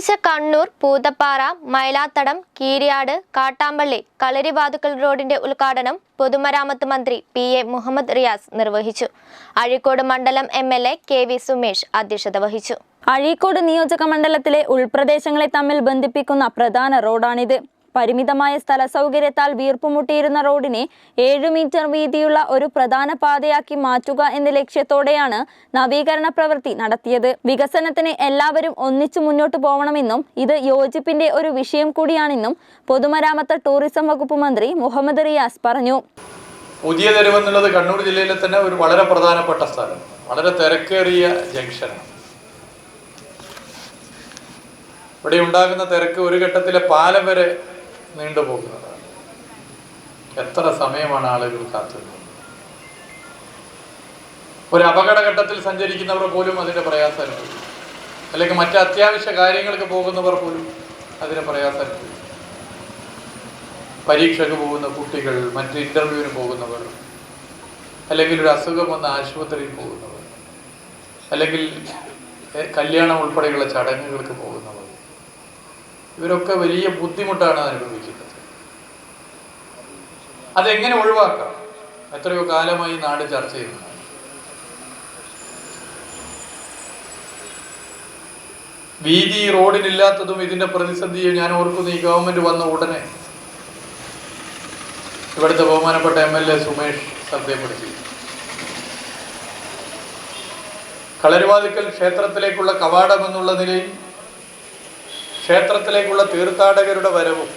കണ്ണൂർ പൂതപ്പാറ മൈലാത്തടം കീരിയാട് കാട്ടാമ്പള്ളി കളരിവാതുക്കൽ റോഡിന്റെ ഉദ്ഘാടനം പൊതുമരാമത്ത് മന്ത്രി പി എ മുഹമ്മദ് റിയാസ് നിർവഹിച്ചു. അഴീക്കോട് മണ്ഡലം M L A K V Sumesh അധ്യക്ഷത വഹിച്ചു. അഴീക്കോട് നിയോജക മണ്ഡലത്തിലെ ഉൾപ്രദേശങ്ങളെ തമ്മിൽ ബന്ധിപ്പിക്കുന്ന പ്രധാന റോഡാണിത്. പരിമിതമായ സ്ഥല സൗകര്യത്താൽ വീർപ്പുമുട്ടിയിരുന്ന റോഡിനെ ഏഴ് മീറ്റർ വീതിയുള്ള ഒരു പ്രധാന പാതയാക്കി മാറ്റുക എന്ന ലക്ഷ്യത്തോടെയാണ് നവീകരണ പ്രവൃത്തി നടത്തിയത്. വികസനത്തിന് എല്ലാവരും ഒന്നിച്ചു മുന്നോട്ട് പോകണമെന്നും ഇത് യോജിപ്പിന്റെ ഒരു വിഷയം കൂടിയാണെന്നും പൊതുമരാമത്ത് ടൂറിസം വകുപ്പ് മന്ത്രി മുഹമ്മദ് റിയാസ് പറഞ്ഞു. പുതിയ തെരുവ് എന്നുള്ളത് കണ്ണൂർ ജില്ലയിലെ തന്നെ ഒരു വളരെ പ്രധാനപ്പെട്ട സ്ഥലം. വളരെ തിരക്കേറിയ ജംഗ്ഷനാണ്. ഇവിടെ ഉണ്ടാകുന്ന തിരക്ക് ഒരു ഘട്ടത്തിലെ പാലം വരെ നീണ്ടുപോകുന്നതാണ് എത്ര സമയമാണ് ആളുകൾ കാത്തുന്നത്? ഒരു അപകടഘട്ടത്തിൽ സഞ്ചരിക്കുന്നവർ പോലും അതിന്റെ പ്രയാസം അനുഭവിക്കും അല്ലെങ്കിൽ മറ്റ് അത്യാവശ്യ കാര്യങ്ങൾക്ക് പോകുന്നവർ പോലും അതിന് പ്രയാസം അനുഭവിക്കും പരീക്ഷയ്ക്ക് പോകുന്ന കുട്ടികൾ മറ്റ് ഇന്റർവ്യൂവിന് പോകുന്നവർ അല്ലെങ്കിൽ ഒരു അസുഖം വന്ന ആശുപത്രിയിൽ പോകുന്നവർ അല്ലെങ്കിൽ കല്യാണം ഉൾപ്പെടെയുള്ള ചടങ്ങുകൾക്ക് പോകുന്നവർ ഇവരൊക്കെ വലിയ ബുദ്ധിമുട്ടാണ് അനുഭവിക്കുന്നത് അതെങ്ങനെ ഒഴിവാക്കാം? എത്രയോ കാലമായി നാട് ചർച്ച ചെയ്യുന്നു. വീതി റോഡിനില്ലാത്തതും ഇതിന്റെ പ്രതിസന്ധിയെ ഞാൻ ഓർക്കുന്നു ഈ ഗവൺമെന്റ് വന്ന ഉടനെ. ഇവിടുത്തെ ബഹുമാനപ്പെട്ട എം എൽ എ സുമേഷ് ശ്രദ്ധയപ്പെടുത്തി കളരിവാതിക്കൽ ക്ഷേത്രത്തിലേക്കുള്ള കവാടം എന്നുള്ള നിലയിൽ ക്ഷേത്രത്തിലേക്കുള്ള തീർത്ഥാടകരുടെ വരവും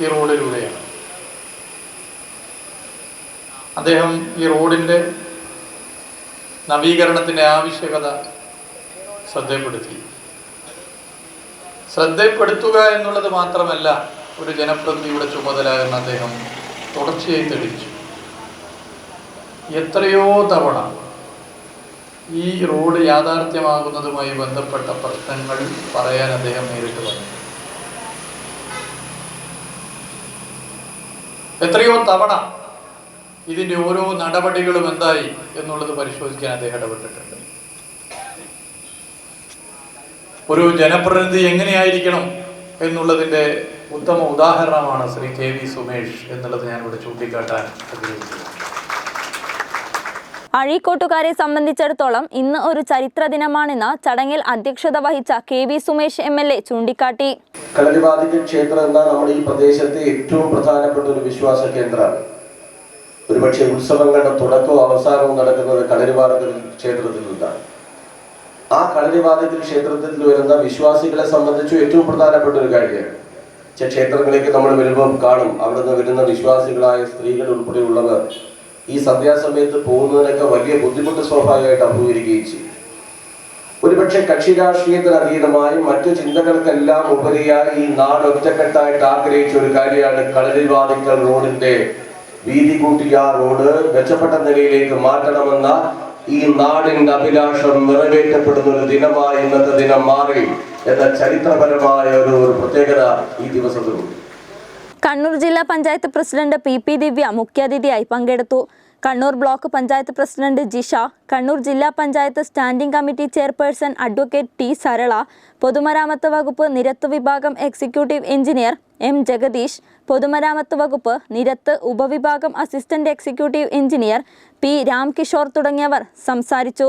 ഈ റോഡിലൂടെയാണ്. അദ്ദേഹം ഈ റോഡിന്റെ നവീകരണത്തിന്റെ ആവശ്യകത ശ്രദ്ധപ്പെടുത്തി ശ്രദ്ധപ്പെടുത്തുക എന്നുള്ളത് മാത്രമല്ല ഒരു ജനപ്രതിനിധിയുടെ ചുമതല എന്ന് അദ്ദേഹം തുടർച്ചയായി തെളിയിച്ചു. എത്രയോ തവണ ഈ റോഡ് യാഥാർത്ഥ്യമാകുന്നതുമായി ബന്ധപ്പെട്ട പ്രശ്നങ്ങൾ പറയാൻ അദ്ദേഹം നേരിട്ട് പറഞ്ഞു എത്രയോ തവണ ഇതിന്റെ ഓരോ നടപടികളും എന്തായി എന്നുള്ളത് പരിശോധിക്കാൻ അദ്ദേഹം ഇടപെട്ടിട്ടുണ്ട്. ഒരു ജനപ്രതിനിധി എങ്ങനെയായിരിക്കണം എന്നുള്ളതിന്റെ ഉത്തമ ഉദാഹരണമാണ് ശ്രീ കെ വി സുമേഷ് എന്നുള്ളത് ഞാൻ ഇവിടെ ചൂണ്ടിക്കാട്ടാൻ ആഗ്രഹിക്കുന്നു. അഴീക്കോട്ടുകാരെ സംബന്ധിച്ചിടത്തോളം ഇന്ന് ഒരു ചരിത്ര ദിനമാണെന്ന് ചടങ്ങിൽ അധ്യക്ഷത വഹിച്ച K V Sumesh M L A ചൂണ്ടിക്കാട്ടി. ക്ഷേത്രം ഈ പ്രദേശത്തെ ഏറ്റവും പ്രധാനപ്പെട്ട ഒരു വിശ്വാസ കേന്ദ്രമാണ്. ഒരുപക്ഷെ ഉത്സവങ്ങളുടെ തുടക്കവും അവസാനവും നടക്കുന്നത് കളരിവാദക ക്ഷേത്രത്തിൽ നിന്നാണ്. ആ കളരിവാദത്തിൽ ക്ഷേത്രത്തിൽ വരുന്ന വിശ്വാസികളെ സംബന്ധിച്ചും ഏറ്റവും പ്രധാനപ്പെട്ട ഒരു കാര്യമാണ്. ക്ഷേത്രങ്ങളിലേക്ക് നമ്മൾ വരുമ്പോൾ കാണും. അവിടുന്ന് വരുന്ന വിശ്വാസികളായ സ്ത്രീകൾ ഉൾപ്പെടെയുള്ളവർ ഈ സന്ധ്യാസമയത്ത് പോകുന്നതിനൊക്കെ വലിയ ബുദ്ധിമുട്ട് സ്വാഭാവികമായിട്ട് അഭിമുഖീകരിക്കുകയും ചെയ്യും. ഒരുപക്ഷെ കക്ഷി രാഷ്ട്രീയത്തിന് അതീതമായി മറ്റു ചിന്തകൾക്കെല്ലാം ഉപരിയായി ഈ നാട് ഒറ്റക്കെട്ടായിട്ട് ആഗ്രഹിച്ച ഒരു കാര്യമാണ് കളരിവാദിക്കൽ റോഡിന്റെ വീതി കൂട്ടിയ റോഡ് മെച്ചപ്പെട്ട നിലയിലേക്ക് മാറ്റണമെന്ന ഈ നാടിന്റെ അഭിലാഷം നിറവേറ്റപ്പെടുന്ന ഒരു ദിനമായി ഇന്നത്തെ ദിനം മാറി എന്ന ചരിത്രപരമായ ഒരു പ്രത്യേകത ഈ ദിവസത്തിലുണ്ട്. കണ്ണൂർ ജില്ലാ panchayat president P P Divya മുഖ്യാതിഥിയായി പങ്കെടുത്തു. കണ്ണൂർ ബ്ലോക്ക് പഞ്ചായത്ത് പ്രസിഡന്റ് ജിഷ കണ്ണൂർ ജില്ലാ panchayat standing committee chairperson advocate T Sarala പൊതുമരാമത്ത് വകുപ്പ് നിരത്ത് വിഭാഗം എക്സിക്യൂട്ടീവ് എഞ്ചിനീയർ എം ജഗദീഷ് പൊതുമരാമത്ത് വകുപ്പ് നിരത്ത് ഉപവിഭാഗം assistant executive engineer P Ramkishore തുടങ്ങിയവർ സംസാരിച്ചു.